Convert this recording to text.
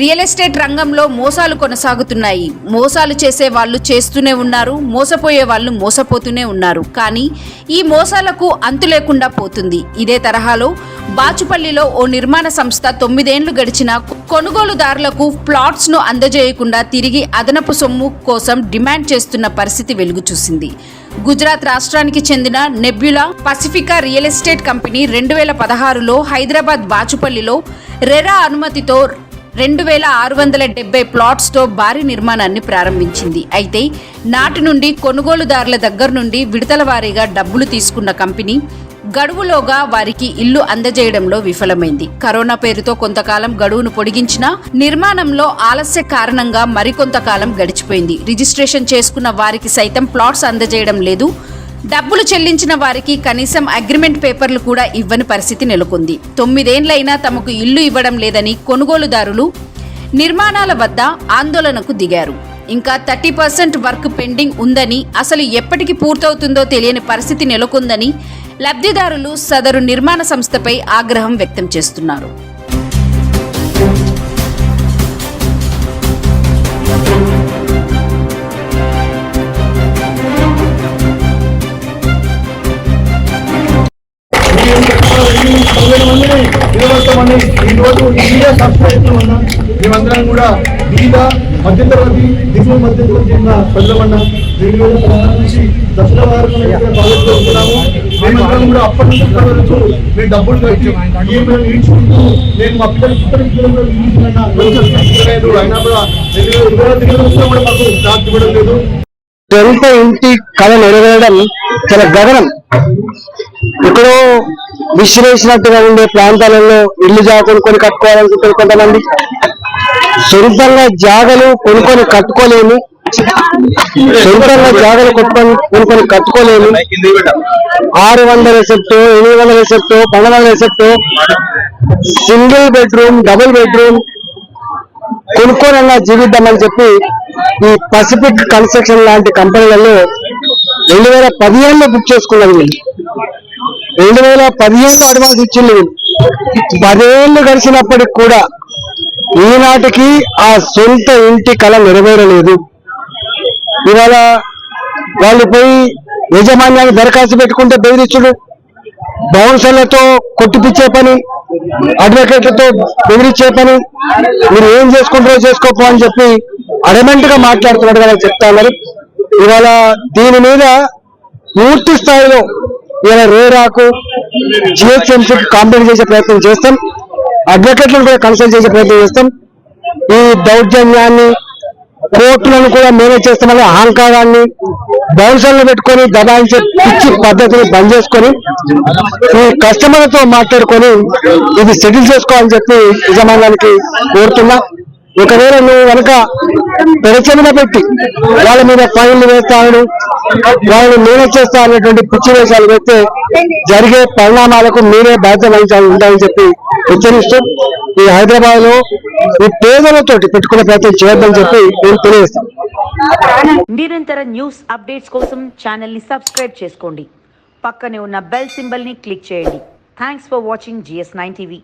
Real estate రంగంలో మోసాలు కొనసాగుతున్నాయి. మోసాలు చేసే వాళ్ళు చేస్తూనే ఉన్నారు మోసపోయే వాళ్ళు మోసపోతూనే ఉన్నారు. కానీ ఈ మోసాలకు అంతు లేకుండా పోతుంది. ఇదే తరహాలో బాచుపల్లిలో ఓ నిర్మాణ సంస్థ తొమ్మిదేండ్లు గడిచిన కొనుగోలుదారులకు ప్లాట్స్ను అందజేయకుండా తిరిగి అదనపు సొమ్ము కోసం డిమాండ్ చేస్తున్న పరిస్థితి వెలుగు చూసింది. గుజరాత్ రాష్ట్రానికి చెందిన Nebula Pacifica real estate company రెండు వేల పదహారులో హైదరాబాద్ బాచుపల్లిలో రెరా అనుమతితో రెండు వేల ఆరు వందల డెబ్బై ప్లాట్స్తో భారీ నిర్మాణాన్ని ప్రారంభించింది. అయితే నాటి నుండి కొనుగోలుదారుల దగ్గర నుండి విడతల వారీగా డబ్బులు తీసుకున్న కంపెనీ గడువులోగా వారికి ఇల్లు అందజేయడంలో విఫలమైంది. కరోనా పేరుతో కొంతకాలం గడువును పొడిగించినా నిర్మాణంలో ఆలస్య కారణంగా మరికొంతకాలం గడిచిపోయింది. రిజిస్ట్రేషన్ చేసుకున్న వారికి సైతం ప్లాట్స్ అందజేయడం లేదు. డబ్బులు చెల్లించిన వారికి కనీసం అగ్రిమెంట్ పేపర్లు కూడా ఇవ్వని పరిస్థితి నెలకొంది. తొమ్మిదేండ్లైనా తమకు ఇల్లు ఇవ్వడం లేదని కొనుగోలుదారులు నిర్మాణాల వద్ద ఆందోళనకు దిగారు. ఇంకా థర్టీ పర్సెంట్ వర్క్ పెండింగ్ ఉందని అసలు ఎప్పటికి పూర్తవుతుందో తెలియని పరిస్థితి నెలకొందని లబ్ధిదారులు సదరు నిర్మాణ సంస్థపై ఆగ్రహం వ్యక్తం చేస్తున్నారు. పదివేల మందిని నిలబడతామని ఈ రోజు మేమందరం కూడా బీద మధ్యతరగతి దిగువ మధ్యతరగతి చెందిన ప్రజలమన్నా రెండు వేల పదహారు నుంచి దసరా మేమందరం కూడా అప్పటి నుంచి ఇప్పటి వరకు మేము డబ్బులు కట్టి. ఈఎంఐ నేను మా పిల్లలు ఇప్పటి పిల్లలు అయినా కూడా రెండు వేల ఇరవై దిగువ కూడా మాకు జాబ్ ఇవ్వడం లేదు. ఇంటి కళ నెరవేరడం చాలా గగనం. ఎక్కడో విసిరేసినట్టుగా ఉండే ప్రాంతాలలో ఇల్లు జాగా కొనుక్కొని కట్టుకోవాలనుకుంటారు కొంతమంది సొంతంగా జాగలు కొనుక్కొని కట్టుకోలేము సొంతంగా జాగలు కొట్టుకొని కొనుక్కొని కట్టుకోలేము ఆరు వందల సెట్ ఎనిమిది వందల రిసెప్ట్ పన్నెండు వందల సింగిల్ బెడ్రూమ్ డబుల్ బెడ్రూమ్ కొనుక్కోనన్నా జీవిద్దామని చెప్పి ఈ పసిఫిక్ కన్స్ట్రక్షన్ లాంటి కంపెనీలలో రెండు వేల పదిహేనులో బుక్ చేసుకున్నది వీళ్ళు. రెండు వేల పదిహేను అడ్వాన్స్ ఇచ్చింది పదేళ్ళు గడిచినప్పటికి కూడా ఈనాటికి ఆ సొంత ఇంటి కళ నెరవేరలేదు. ఇవాళ వాళ్ళు పోయి యజమాన్యాన్ని దరఖాస్తు పెట్టుకుంటే బెదిరించుడు బౌన్సర్లతో కొట్టిపిచ్చే పని అడ్వకేట్లతో బెదిరించే పని మీరు ఏం చేసుకుంటారో చేసుకోపో అని చెప్పి అడమెంట్గా మాట్లాడుతున్నట్టుగా చెప్తా ఉన్నారు. ఇవాళ దీని మీద పూర్తి స్థాయిలో ఇలా రేరాకు జిహెచ్ఎంసీ కాంప్లైంట్ చేసే ప్రయత్నం చేస్తాం. అడ్వకేట్లను కూడా కన్సల్ట్ చేసే ప్రయత్నం చేస్తాం. ఈ దౌర్జన్యాన్ని కోర్టులను కూడా మేనేజ్ చేస్తామని అహంకారాన్ని బౌన్సర్లు పెట్టుకొని దబాయించే పిచ్చి పద్ధతిని బంద్ చేసుకొని ఈ కస్టమర్లతో మాట్లాడుకొని ఇది సెటిల్ చేసుకోవాలని చెప్పి యజమానానికి కోరుతున్నా. ఒకవేళ నువ్వు కనుక పెరచన పెట్టి వాళ్ళ మీద ఫైన్లు వేస్తాను వాళ్ళని నేనే చేస్తా అనేటువంటి పిచ్చి వేషాలు వేస్తే జరిగే పరిణామాలకు మీరే బాధ్యత వహించాలి ఉంటాయని చెప్పి హెచ్చరిస్తూ ఈ హైదరాబాద్లో ఈ పేదలతోటి పెట్టుకునే ప్రయత్నం చేయొద్దని చెప్పి నేను తెలియజేస్తాను. నిరంతర న్యూస్ అప్డేట్స్ కోసం ఛానల్ని సబ్స్క్రైబ్ చేసుకోండి. పక్కనే ఉన్న బెల్ సింబల్ని క్లిక్ చేయండి. Thanks for watching GS nine TV